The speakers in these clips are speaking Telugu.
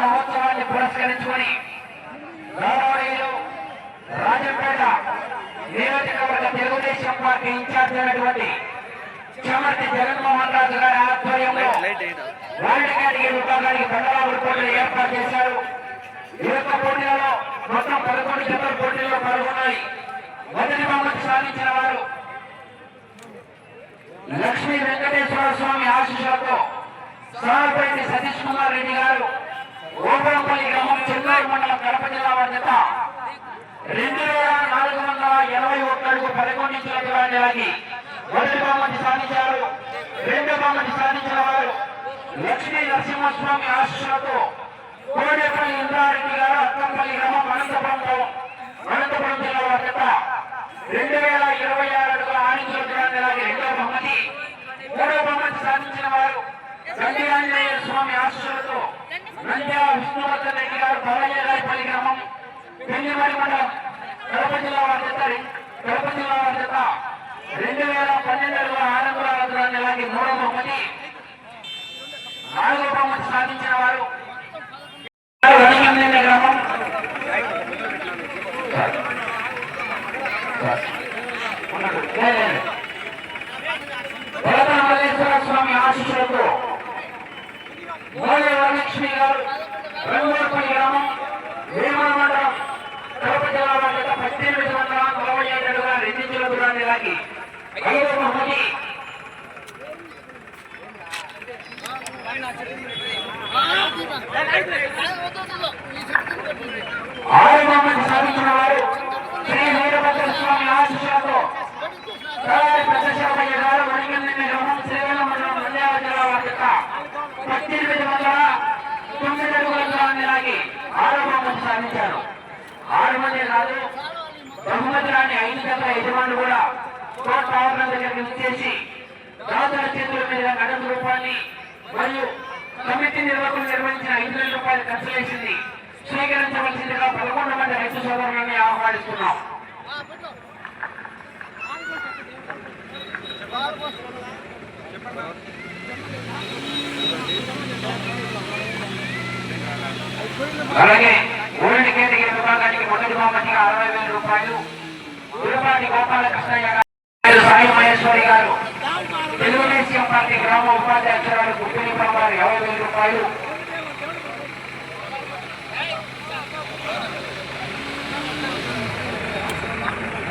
మహోత్సవాన్ని పురస్కరించుకొని గౌరవనీయులు రాజంపేట నియోజకవర్గ తెలుగుదేశం పార్టీ ఇన్ఛార్జ్ అయినటువంటి ముఖ్యమంత్రి జగన్మోహన్ రాజు గారి ఆధ్వర్యంలో వరల్డ్ కేటగిరీ విభాగానికి బండలాగుడు పోటీలు ఏర్పాటు చేశారు. ఈ యొక్క పోటీలలో మొత్తం పదకొండు జతల పోటీల్లో పాల్గొన్నాయి. మొదటి బహుమతి సాధించిన వారు లక్ష్మీ వెంకటేశ్వర స్వామి ఆశీస్సులతో సారపల్లి సతీష్ కుమార్ రెడ్డి గారు ఓపరంపల్లి గ్రామం చెన్నూరు మండలం కడప జిల్లా వారి రెండు వేల నాలుగు వందల ఎనభై ఒక్క పదకొండు ఇంచుల దూరాన్ని మొదటి బహుమతి సాధించారు. రెండో బహుమతి సాధించిన వారు లక్ష్మీ నరసింహస్వామి ఆశీస్సులతో కోడేపల్లి ఇంద్రారెడ్డి గారు అత్తంపల్లి గ్రామం అనంతపురంలో అనంతపురం జిల్లా వారి రెండు వేల ఇరవై ఆరు అడుగుల ఆరించుల దూరాన్ని లాగి రెండో బహుమతి మూడో బహుమతి సాధించిన వారు గండి ఆంజనేయ స్వామి ఆశీస్సులతో నంద్యాల విష్ణువర్ధన్ రెడ్డి గారు బాలయ్యరాయపల్లి గ్రామం పెళ్ళిమడి మండలం కడప జిల్లా వారి కడప జిల్లా వారి రెండు వేల పన్నెండు అడుగుల ఆరు అంగుళాల బహుమతి నాలుగో బహుమతి సాధించిన వారు రణగండ్ల గ్రామం వరద మల్లేశ్వర స్వామి ఆశీస్సులతో మోలే వరలక్ష్మి గారు రంగోపల్లి గ్రామం వేమల మండలం కడప జిల్లా వారి గత పద్దెనిమిది వందల నలభై ఏడు అడుగుల రెండించుల దూరాన్ని లాగి ఐదో ఆరు బహుమతి సాధించిన వారు శ్రీ వీరభద్ర స్వామి ఆశీస్సులతో కళారి ప్రదర్శనమయ్య గారు వరిగండి గ్రామం శ్రీవేల మండలం నంద్యాల జిల్లా వారి యొక్క పద్దెనిమిది వందల తొమ్మిది అడుగుల దూరాన్ని లాగి ఆరో బహుమతి సాధించారు. ఆరు మంది కాదు బహుమతి రాని ఐదు గంటల యజమానులు కూడా కోర్టు ఆవరణ దగ్గరికి విచ్చేసి దాతల చేతుల మీద నగదు రూపాన్ని మరియు కమిటీ నిర్వాహకులు నిర్వహించిన ఐదు వేల రూపాయలు ఖర్చు వేసింది స్వీకరించవలసిందిగా పదకొండు మంది రైతు సోదరులని ఆహ్వానిస్తున్నాం. అలాగే ఊరిని కేటగిరి విభాగానికి మొదటి బహుమతిగా అరవై వేల రూపాయలు. తిరుపతి గారు సాయి మహేశ్వరి గారు. తెలుగుదేశం పార్టీ గ్రామ ఉపాధ్యక్షురాలు గుప్పిని యాభై వేల రూపాయలు.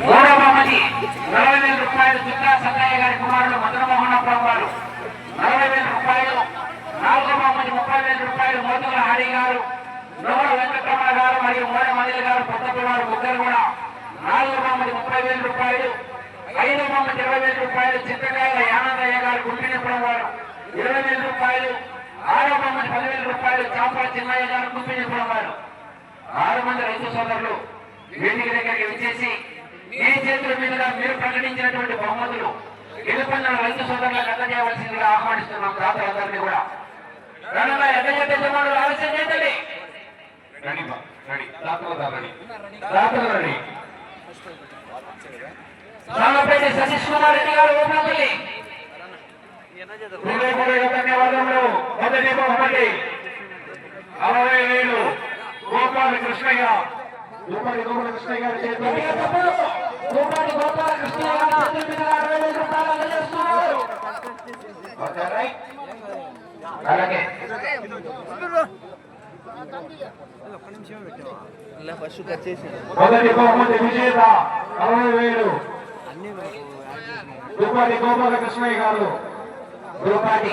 మూడవ బహుమతి నలభై వేల రూపాయలు దుర్గా సత్తయ్య గారి కుమారుడు మదనమోహనపురం వారు నలభై వేల రూపాయలు. నాలుగో బహుమతి ముప్పై వేల రూపాయలు మోతుల హరి గారు. నోడ వెంకటరమణ గారు మరియు మోడ మదిలి గారు కొత్తపల్లి వారు ముగ్గురు కూడా నాలుగో బహుమతి ముప్పై వేల రూపాయలు ఐదు బహుమతి ఇరవై వేల రూపాయలు చిత్తకాయల యానందయ్య గారు గుంపినపురం వారు ఇరవై వేల రూపాయలు ఆరో బహుమతి పదివేల రూపాయలు చాపల చిన్నయ్య గారు గుంపినపురం వారు. ఆరు మంది రైతు సోదరులు వేదిక దగ్గరికి విచ్చేసి మీ చేతుల మీదుగా మీరు ప్రకటించినటువంటి బహుమతులు గెలుపొందిన రైతు సోదరులకు అందజేయవలసిందిగా ఆహ్వానిస్తున్నాం దాతలందరినీ కూడా. రణంగా ఎంత చేత యజమానులు ఆలస్యం చేయండి. రెడీ బా, రెడీ. దాతలు రెడీ. దాతలు రెడీ. సామపేట సతీష్ కుమార్ రెడ్డి గారు ఓపెనపల్లి హృదయపూర్వక ధన్యవాదములు. మొదటి బహుమతి అరవై వేలు గోపాల కృష్ణయ్య. గోపాలి గోపాల కృష్ణయ్య గారి చేతిలో గోపాలి గోపాల కృష్ణయ్య గారి చేతుల మీదుగా అరవై వేల రూపాయలు అందజేస్తున్నారు. Okay, right. అలాగే. మొదటి బహుమతి విజేత అరవై వేలు. గోపాలి గోపాల కృష్ణయ్య గారు. గోపాలి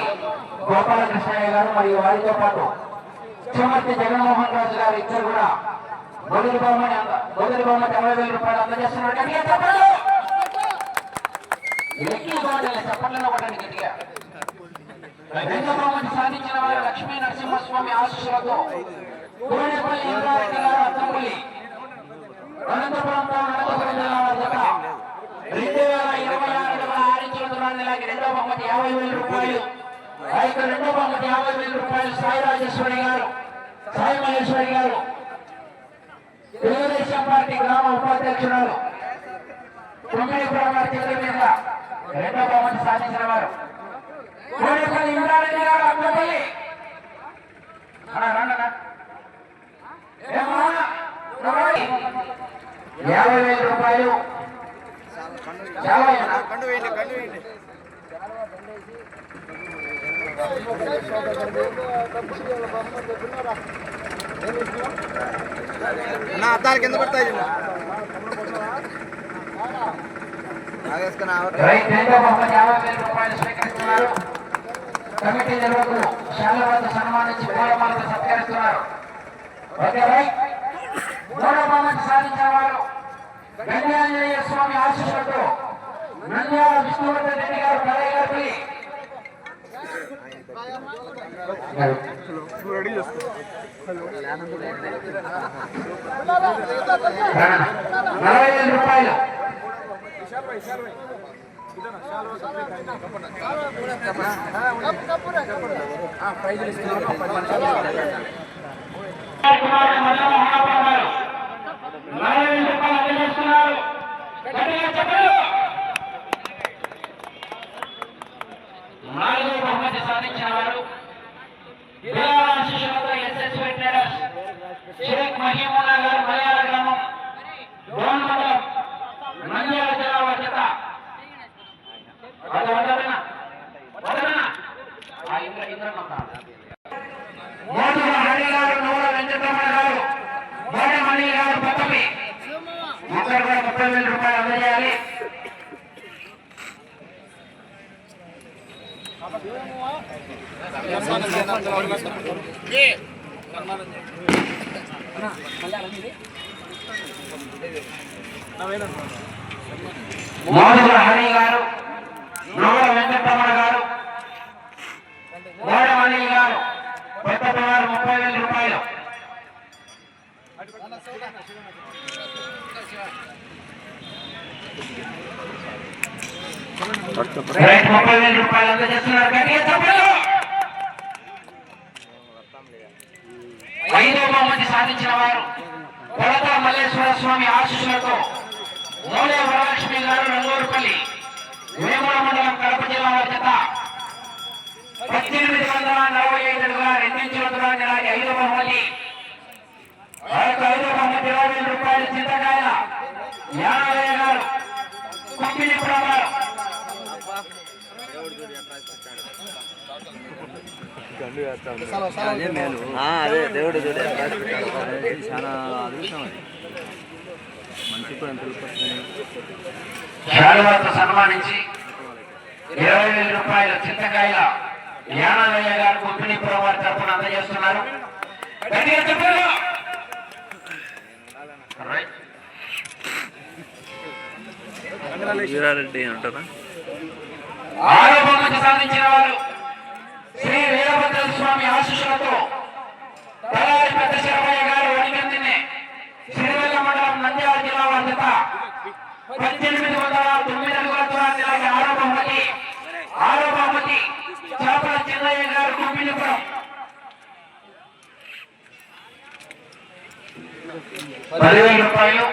గోపాల కృష్ణయ్య గారు మరియు వారితో పాటు చమర్తి జగన్మోహన్ రాజు గారు ఇద్దరు కూడా మొదటి బహుమతి అంద- మొదటి బహుమతి అరవై వేల రూపాయలు అందజేస్తున్నారు. గట్టిగా చెప్పండి చెప్పండి గట్టిగా. రెండో బహుమతి సాధించిన వారు లక్ష్మీ నరసింహస్వామి ఆశీస్సులతో కోడేపల్లి ఇంద్రారెడ్డి గారు అత్తంపల్లి అనంతపురం అనంతపురం జిల్లా వారి జత రెండు వేల ఇరవై ఆరు అడుగుల ఆరించుల దూరాన్ని లాగి రెండో బహుమతి యాభై వేల రూపాయలు. ఆ రెండో బహుమతి యాభై వేల రూపాయలు సాయి రాజేశ్వరి గారు సాయి మహేశ్వరి గారు. తెలుగుదేశం పార్టీ గ్రామ ఉపాధ్యక్షురాలు. తొమ్మిది వారి చేతుల మీద రెండో బహుమతి సాధించిన వారు. కూడేపల్లి ఇంద్రారెడ్డి గారు అక్కపల్లి కింద పడతాయి నాగేసుకున్నా రూపాయలు స్వీకరిస్తున్నారు. కమిటీ నిర్వాహకులు శాలవాద సన్మానించి పూలమాలతో సత్కరిస్తున్నారు. ఓకే రైట్ బహుమతి సాధించిన వారు గంగాంజనేయ స్వామి ఆశీస్సులతో నంద్యాల విష్ణువర్ధన్ రెడ్డి గారు కలయ్య గారి నలభై ఐదు రూపాయలు. నాలుగో బహుమతి సాధించిన వారు బిలాల శిష్యులతో ఎస్ఎస్ ట్రేడర్స్ షేక్ మహీముల్లా గారు మలయాళ గ్రామం డోన్ మండలం నంద్యాల జిల్లా బాధ్యత అది వదలనా వదలనా ఆ ఇంద్ర ఇంద్రనంద మోదుల హరి గారు నూల వెంకటరమణ గారు మోడమణి గారు పక్కమి ముప్పై కూడా ముప్పై వేల రూపాయలు అందజేయాలి మోదుల హరి గారు నోడ వెంకటరమణ గారు మోడమణి గారు కొత్త గారు ముప్పై వేల రూపాయలు. ముప్పై వేల రూపాయలు అందజేస్తున్నారు గట్టిగా చెప్పండి. ఐదో బహుమతి సాధించిన వారు కొలత మల్లేశ్వర స్వామి ఆశీస్సులతో మూలే వరలక్ష్మి గారు రంగూరుపల్లి వేముల మండలం కడప జిల్లా బాధ్యత పద్దెనిమిది వందల నలభై ఐదుగా రెండించిన దూరాన్ని రాని ఐదో బహుమతి ఆ యొక్క ఐదు బహుమతి ఇరవై వేల రూపాయలు చింతకాయల యానవయ్య గారు కుప్పిలిపురం గారు అదే దేవుడు చూడే చాలా అదృష్టం అది. మంచి శాలువాతో సన్మానించి ఇరవై వేల రూపాయల చింతకాయల యానవయ్య గారు కుప్పిలిపురం వారి తరఫున అందజేస్తున్నారు. వీరారెడ్డి అంటారా? ఆరో బహుమతి సాధించిన వారు శ్రీ వీరభద్ర స్వామి ఆశీస్సులతో తలారి పెద్ద శరభయ్య గారు వణికందిని సిరివెల్ల మండలం నంద్యాల జిల్లా బాధ్యత పద్దెనిమిది వందల తొమ్మిది అడుగుల దూరాన్ని లాగే ఆరో బహుమతి ఆరో బహుమతి చేపల చిన్నయ్య గారు కుమ్మిలిపురం పదివేల రూపాయలు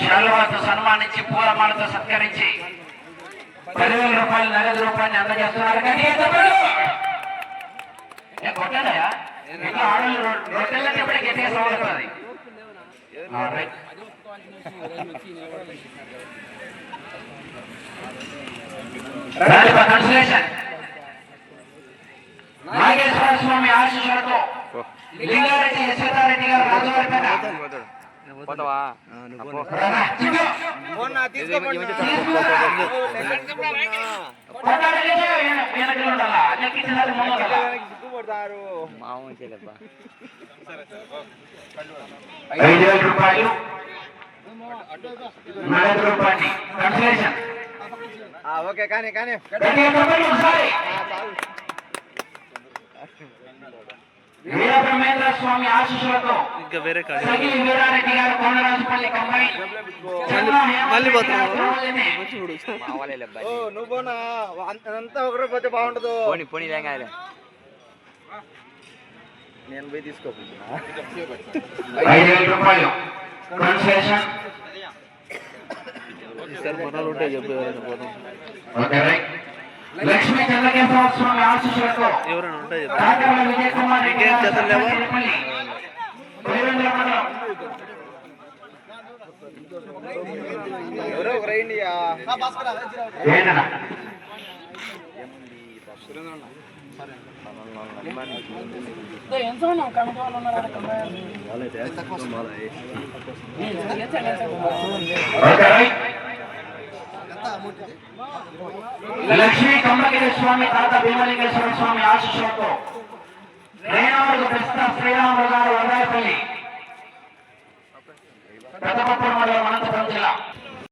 శాలువాతో సన్మానించి పూలమాలతో సత్కరించి పదివేల రూపాయలు నగదు రూపాయలు అందజేస్తున్నారు. కానీ కొట్టాడయా ఇంకా గట్టిగా కన్సలేషన్. నాగేశ్వర స్వామి ఆశీస్సులతో లింగారెడ్డి యశ్వతారెడ్డి గారు రాజువారిపేట పోతావా? ఐదు వేల రూపాయలు రూపాయలు కన్సలేషన్ ఓకే కానీ కానీ. వీరబ్రహ్మేంద్ర స్వామి ఆశీస్సులతో ఇంకా వేరే కాదు. సగి వీరారెడ్డి గారు కోనరాజుపల్లి కంబై మళ్ళీ పోతాం. ఓ నువ్వు పోనా? అంతా ఒకరు పోతే బాగుండదు. పోనీ పోనీ లేక నేను పోయి తీసుకోకుండా ఐదు వేల రూపాయలు. కన్సలేషన్ సార్ మనలు ఉంటే చెప్పు ఎవరైనా పోదాం ఓకే రైట్. లక్ష్మీ చంద్రకేశ్వర స్వామి ఆశీస్సులతో కాకర్ల విజయ్ కుమార్ రెడ్డి ఇంకేం గారు జతలు లేవా? సర్వేపల్లి, పులివెందుల మండలం ఎవరో ఒక రైండి ఏంటన్నా ఓకే రైట్. లక్ష్మీ కమ్మగిరి స్వామి తాత భీమలింగేశ్వర స్వామి ఆశీస్సులతో రేణాడు కృష్ణ శ్రీరాములు గారు వదాయపల్లి పెద్దపప్పుడు మండలం అనంతపురం జిల్లా